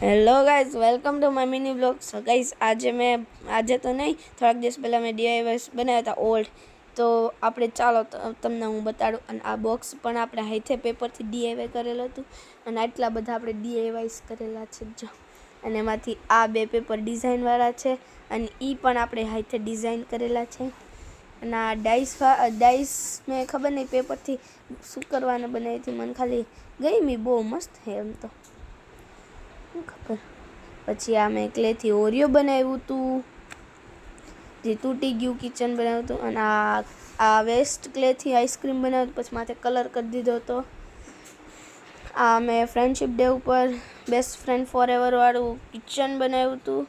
Hello guys welcome to my mini blog so guys આજે મેં આજે તો નહીં, થોડાક દિવસ પહેલાં મેં ડીઆઈવાઈસ બનાવ્યા હતા, ઓલ્ડ. તો આપણે ચાલો તમને હું બતાડું. અને આ બોક્સ પણ આપણે હાઈથે પેપરથી ડીઆઈવાય કરેલું હતું. અને આટલા બધા આપણે ડીઆઈવાઈસ કરેલા છે. જો. અને એમાંથી આ બે પેપર ડિઝાઇનવાળા છે. અને એ પણ આપણે હાઈથે ડિઝાઇન કરેલા છે. અને આ ડાઈસ ડાઈસ મેં ખબર નહીં પેપરથી શું કરવાને બનાવી હતી. મને ખાલી ગઈ મી બહુ મસ્ત હે એમ તો. શું ખબર? પછી આ મેં ક્લેથી ઓરિયો બનાવ્યું હતું જે તૂટી ગયું કિચન બનાવ્યું હતું અને આ આ વેસ્ટ ક્લેથી આઈસ્ક્રીમ બનાવ્યું પછી માથે કલર કરી દીધો હતો. આ મેં ફ્રેન્ડશિપ ડે ઉપર બેસ્ટ ફ્રેન્ડ ફોર વાળું કિચન બનાવ્યું હતું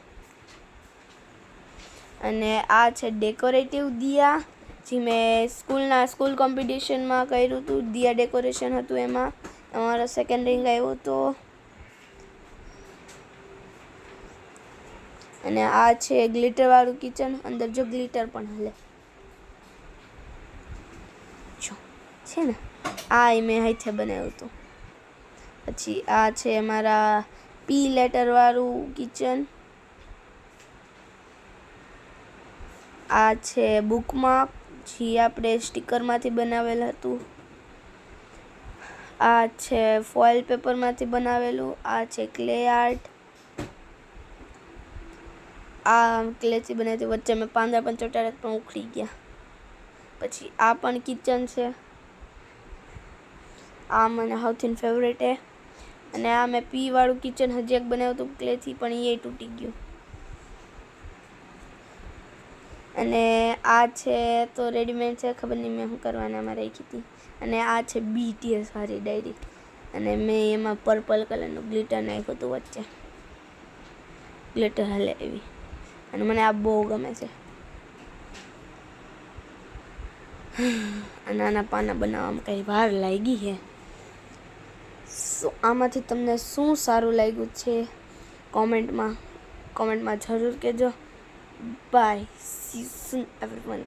અને આ છે ડેકોરેટિવ દિયા, જે મેં સ્કૂલના સ્કૂલ કોમ્પિટિશનમાં કર્યું હતું દિયા ડેકોરેશન હતું એમાં. અમારો સેકન્ડ રિંગ આવ્યો હતો અને આ છે ગ્લિટર વાળું કિચન, અંદર જો ગ્લિટર પણ હલે. જો, છે ને? આ એ મેં હાથે બનાવ્યું હતું. પછી આ છે અમારા પી લેટર વાળું કિચન. આ છે બુકમાર્ક, જે આપણે સ્ટીકરમાંથી બનાવેલ હતું. આ છે ફોઇલ પેપરમાંથી બનાવેલું. આ છે ક્લે આર્ટ. આ ક્લેચી બનાવી હતી વચ્ચે મેં પાંદડા ચોટાડ્યા પણ ઉખડી ગયા. પછી આ પણ કિચન છે. આ મને સૌથી ફેવરેટ છે. અને આ મેં પીવાળું કિચન હજી એક બનાવ્યું હતું ક્લેથી પણ એ તૂટી ગયું. અને આ છે તો રેડીમેડ છે, ખબર નહીં મેં શું કરવાનામાં રાખી હતી. અને આ છે બીટીએસ વાળી ડાયરી અને મેં એમાં પર્પલ કલરનું ગ્લિટર નાખ્યું હતું વચ્ચે. ગ્લિટર હલે એવી. અને મને આ બહુ ગમે છે. અને આના પાના બનાવવામાં કંઈ વાર લાગી છે આમાંથી તમને શું સારું લાગ્યું છે કોમેન્ટમાં કોમેન્ટમાં જરૂર કહેજો. બાય સી સુન એવરીવન